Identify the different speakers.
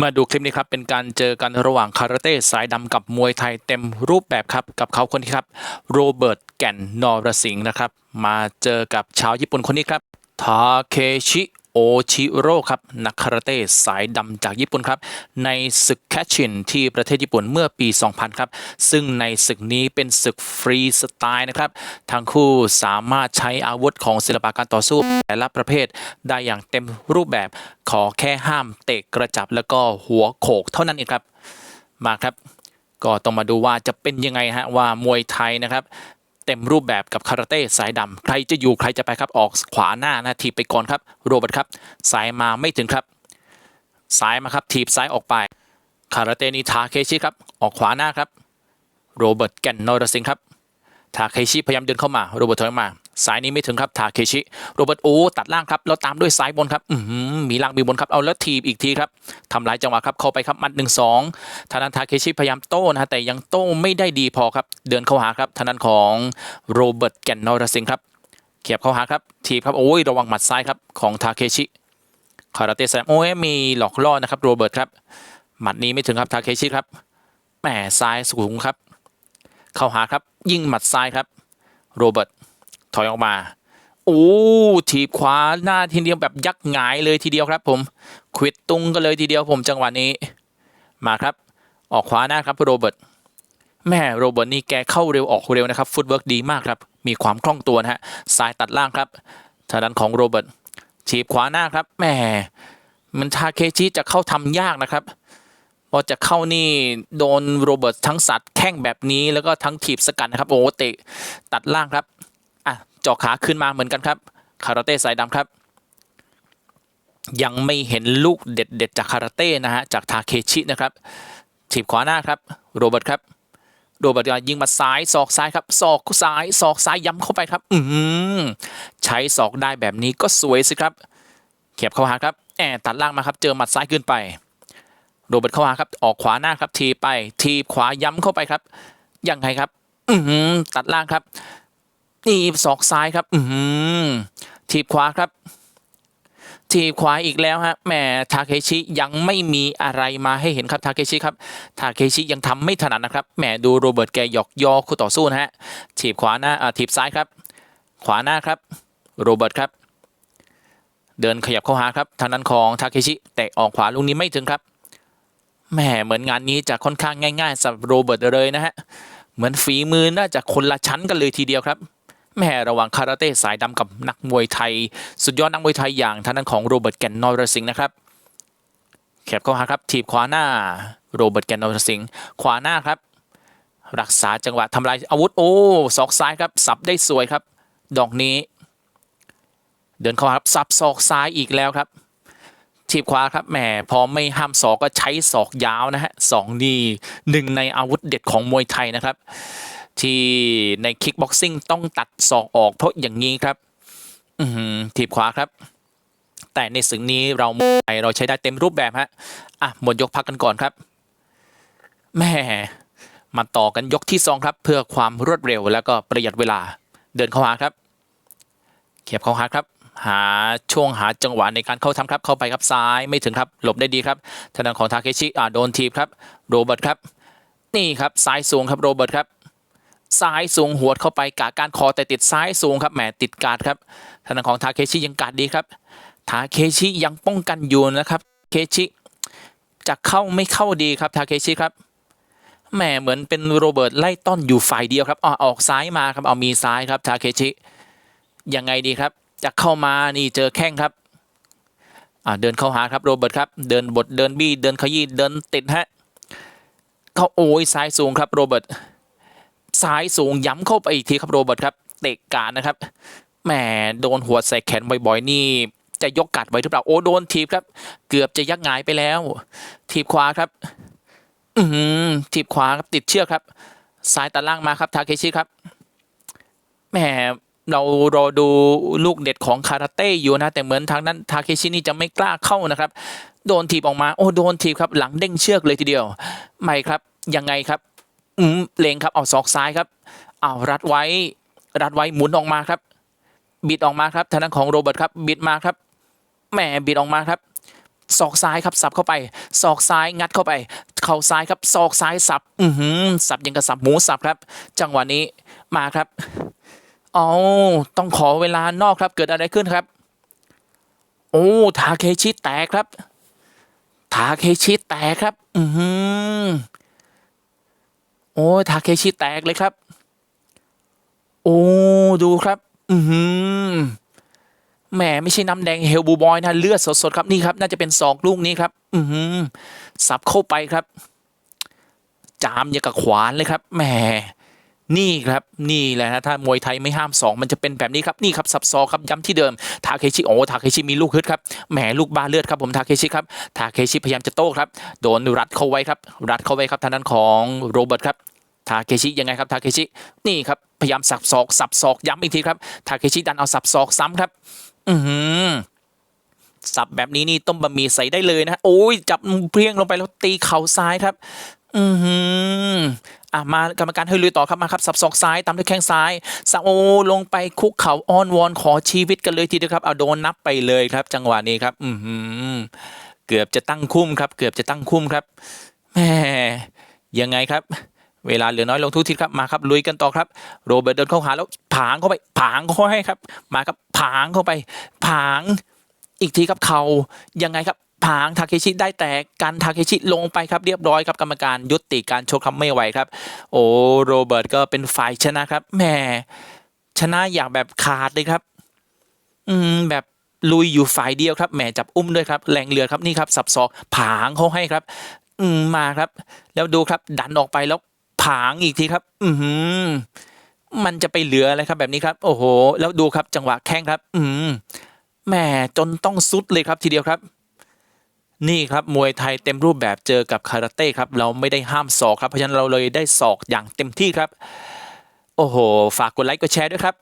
Speaker 1: มาดูคลิปนี้ครับ เป็นการเจอกันระหว่างคาราเต้สายดำกับมวยไทยเต็มรูปแบบครับ กับเขาคนนี้ครับ โรเบิร์ตแก่นนอรสิงห์นะครับ มาเจอกับชาวญี่ปุ่นคนนี้ครับ ทาเคชิ โอชิโร่ครับนักคาราเต้สายดำจากญี่ปุ่นครับ ในศึกแคชชินที่ประเทศญี่ปุ่นเมื่อปี 2000 ครับ ซึ่งในศึกนี้เป็นศึกฟรีสไตล์นะครับ ทั้งคู่สามารถใช้อาวุธของศิลปะการต่อสู้ แต่ละประเภทได้อย่างเต็มรูปแบบขอแค่ห้ามเตะกระจับแล้วก็หัวโขกเท่านั้นเองครับ มาครับ ก็ต้องมาดูว่าจะเป็นยังไงฮะว่ามวยไทยนะครับ เต็มรูปแบบกับคาราเต้สายดำใครจะอยู่ใครจะไปครับออกขวาหน้านะถีบไปก่อนครับ โรเบิร์ตครับสายมาไม่ถึงครับสายมาครับถีบซ้ายออกไป คาราเต้นี่ทาเคชิครับออกขวาหน้าครับ โรเบิร์ตแกนนอร์สิงครับทาเคชิพยายามเดินเข้ามาโรเบิร์ตถอยมา ซ้ายนี้ไม่ถึงครับทาเคชิโรเบิร์ตโอ้ตัดล่างครับแล้วตามด้วยซ้ายบนครับอืมีล่างมีบนครับเอาแล้วทีบอีกทีครับทำลายจังหวะครับเข้าไปครับมัดหนึ่งสองทางด้านทาเคชิพยายามโต้นะฮะแต่ยังโต้ไม่ได้ดีพอครับ เดินเข้าหาครับทางด้านของโรเบิร์ตแก่นนอรสิงครับเขียบเข้าหาครับทีบครับโอ้ยระวังหมัดซ้ายครับของทาเคชิคาราเต้แซมโอ้ยมีหลอกล่อนะครับโรเบิร์ตครับหมัดนี้ไม่ถึงครับทาเคชิครับแหมซ้ายสูงครับ เข้าหาครับ ยิงหมัดซ้ายครับโรเบิร์ต ถอยออกมาโอ้ทีบขวาหน้าทีเดียวแบบยักหงายเลยทีเดียวครับ ผมควิดตุงกันเลยทีเดียวผมจังหวะนี้ มาครับ ออกขวาหน้าครับโรเบิร์ตแม่โรเบิร์ตนี่แกเข้าเร็วออกเร็วนะครับฟุตเวิร์กดีมากครับ มีความคล่องตัวนะฮะซ้ายตัดล่างครับทางด้านของโรเบิร์ตฉีบขวาหน้าครับแม่มันทาเคชิจะเข้าทำยากนะครับพอจะเข้านี่โดนโรเบิร์ตทั้งสัตว์แข้งแบบนี้แล้วก็ทั้งถีบสกัดนะครับโอ้เตะตัดล่างครับ จาะขาขึ้นมาเหมือนกันครับคาราเต้สายดำครับ ยังไม่เห็นลูกเด็ดๆจากคาราเต้นะฮะจากทาเคชินะครับถีบขวาหน้าครับโรเบิร์ตครับโรเบิร์ตยิงมาซ้ายศอกซ้ายครับศอกซ้ายศอกซ้ายย้ำเข้าไปครับ อืมใช้ศอกได้แบบนี้ก็สวยสิครับเขียบเข้าหาครับแอบตัดล่างมาครับ เจอหมัดซ้ายขึ้นไปโรเบิร์ตเข้าหาครับ ออกขวาหน้าครับ ทีบไป ทีบขวาย้ำเข้าไปครับ ยังไงครับ อืมตัดล่างครับ นี่ศอกซ้ายครับ อืมทีบขวาครับทีบขวาอีกแล้วฮะแหมทาเคชิยังไม่มีอะไรมาให้เห็นครับทาเคชิครับทาเคชิยังทำไม่ถนัดนะครับแหมดูโรเบิร์ตแกหยอกยอคู่ต่อสู้นะฮะทีบขวาหน้าอ่าทีบซ้ายครับ ขวาหน้าครับ โรเบิร์ตครับ เดินขยับเข้าหาครับทางนั้นของทาเคชิแต่ออกขวาลูกนี้ไม่ถึงครับแหมเหมือนงานนี้จะค่อนข้างง่ายๆสำหรับโรเบิร์ตเลยนะฮะเหมือนฝีมือน่าจะคนละชั้นกันเลยทีเดียวครับ แม่ระหว่างคาราเต้สายดำกับนักมวยไทย สุดยอดนักมวยไทยอย่างทางด้านของโรเบิร์ตแกนนอร์สิงห์นะครับแคบเข้าหาครับถีบขวาหน้าโรเบิร์ตแกนนอร์สิงห์ขวาหน้าครับ รักษาจังหวะทำลายอาวุธโอ้ศอกซ้ายครับสับได้สวยครับ ดอกนี้ เดินเข้าครับสับศอกซ้ายอีกแล้วครับถีบขวาครับแหมพอไม่ห้ามศอกก็ใช้ศอกยาวนะฮะสองนีหนึ่งในอาวุธเด็ดของมวยไทยนะครับ ที่ในคิกบ็อกซิ่งต้องตัดศอกออกเพราะอย่างนี้ครับถีบขวาครับ แต่ในสึงนี้เราไปเราใช้ได้เต็มรูปแบบฮะอะหมดยกพักกันก่อนครับแม่มาต่อกันยกที่สองครับ เพื่อความรวดเร็วแล้วก็ประหยัดเวลา เดินเข้าหาครับ เขียบเข้าหาครับ หาช่วงหาจังหวะในการเข้าทำครับ เข้าไปครับซ้ายไม่ถึงครับ หลบได้ดีครับทางด้านของทาเคชิอ่าโดนทีบครับ โรเบิร์ตครับ นี่ครับซ้ายสูงครับโรเบิร์ตครับ ซ้ายสูงหัวดเข้าไปกาการคอแต่ติดซ้ายสูงครับแหมติดการ์ดครับทางด้านของทาเคชิยังการดดีครับทาเคชิยังป้องกันอยู่นะครับเคชิจะเข้าไม่เข้าดีครับทาเคชิครับแหมเหมือนเป็นโรเบิร์ตไล่ต้อนอยู่ฝ่ายเดียวครับอ๋อออกซ้ายมาครับเอามีซ้ายครับทาเคชิยังไงดีครับจะเข้ามานี่เจอแข้งครับอ่าเดินเข้าหาครับโรเบิร์ตครับเดินบดเดินบี้เดินขยี้เดินติดฮะเข้าโอ้ยซ้ายสูงครับโรเบิร์ต ซ้ายสูงย้ำเข้าไปอีกทีครับโรเบิร์ตครับเตะการนะครับแหมโดนหัวใส่แขนบ่อยๆนี่จะยกกัดไว้หรือเปล่าโอ้โดนทีบครับ เกือบจะยักหงายไปแล้ว ทีบขวาครับ อือหือทีบขวาครับติดเชือกครับซ้ายตัดล่างมาครับทาเคชิครับแหมเรารอดูลูกเด็ดของคาราเต้อยู่นะ แต่เหมือนทางนั้นทาเคชินี่จะไม่กล้าเข้านะครับ โดนทีบออกมา โอ้โดนทีบครับ หลังเด้งเชือกเลยทีเดียว ไม่ครับยังไงครับ อืมเลงครับเอาศอกซ้ายครับเอารัดไว้ รัดไว้หมุนออกมาครับ บิดออกมาครับทางด้านของโรเบิร์ตครับ บิดมาครับแหมบิดออกมาครับศอกซ้ายครับสับเข้าไปศอกซ้ายงัดเข้าไป เข่าซ้ายครับศอกซ้ายสับ อือหือสับยังกับสับหมูสับครับ จังหวะนี้มาครับเอาต้องขอเวลานอกครับ เกิดอะไรขึ้นครับ โอ้ทาเคชิแตกครับ ทาเคชิแตกครับ อือหือ โอ้ทาเคชิแตกเลยครับ โอ้ดูครับ อืแหมไม่ใช่น้ำแดงเฮลบูบอยนะเลือดสดๆครับนี่ครับน่าจะเป็นศอกลูกนี้ครับ อืสับเข้าไปครับ จามอย่างกับขวานเลยครับแหม นี่ครับนี่แหละนะถ้ามวยไทยไม่ห้ามสองมันจะเป็นแบบนี้ครับนี่ครับสับซอครับย้ำที่เดิมทาเคชิโอ้ทาเคชิมีลูกฮึดครับแหมลูกบ้าเลือดครับผมทาเคชิครับทาเคชิพยายามจะโต้ครับโดนรัดเข้าไว้ครับรัดเข้าไว้ครับทางด้านของโรเบิร์ตครับทาเคชิยังไงครับทาเคชินี่ครับพยายามสับศอกสับศอกย้ำอีกทีครับทาเคชิดันเอาสับศอกซ้ำครับ อือหือสับแบบนี้นี่ต้มบะหมี่ใส่ได้เลยนะโอ้ยจับเพียงลงไปแล้วตีเข่าซ้ายครับ อือหืออะมากรรมการให้ลุยต่อครับมาครับสับศอกซ้ายตามด้วยแข้งซ้ายสับโอลงไปคุกเข่าอ้อนวอนขอชีวิตกันเลยทีเดียวครับเอาโดนนับไปเลยครับ จังหวะนี้ครับ อือหือเกือบจะตั้งคุ้มครับ เกือบจะตั้งคุ้มครับแหมยังไงครับ เวลาเหลือน้อยลงทุกทีครับมาครับลุยกันต่อครับ โรเบิร์ตเดินเข้าหาแล้วผางเข้าไปผางเข้าให้ครับ มาครับผางเข้าไป ผางอีกทีครับเขายังไงครับ ผางทาเคชิได้แตกกันทาเคชิลงไปครับเรียบร้อยครับกรรมการยุติการชกครับไม่ไหวครับ โอ้โรเบิร์ตก็เป็นฝ่ายชนะครับแหมชนะอย่างแบบขาดเลยครับ อืมแบบลุยอยู่ฝ่ายเดียวครับแหมจับอุ้มด้วยครับแรงเรือครับนี่ครับสับศอกผางเขาให้ครับ อืมมาครับ แล้วดูครับ ดันออกไปแล้วผางอีกทีครับ อือหือมันจะไปเหลืออะไรครับแบบนี้ครับ โอ้โห แล้วดูครับจังหวะแข้งครับ อืมแหมจนต้องซุดเลยครับทีเดียวครับ นี่ครับมวยไทยเต็มรูปแบบเจอกับคาราเต้ครับเราไม่ได้ห้ามศอกครับเพราะฉะนั้นเราเลยได้ศอกอย่างเต็มที่ครับ โอ้โห ฝากกดไลค์กดแชร์ด้วยครับ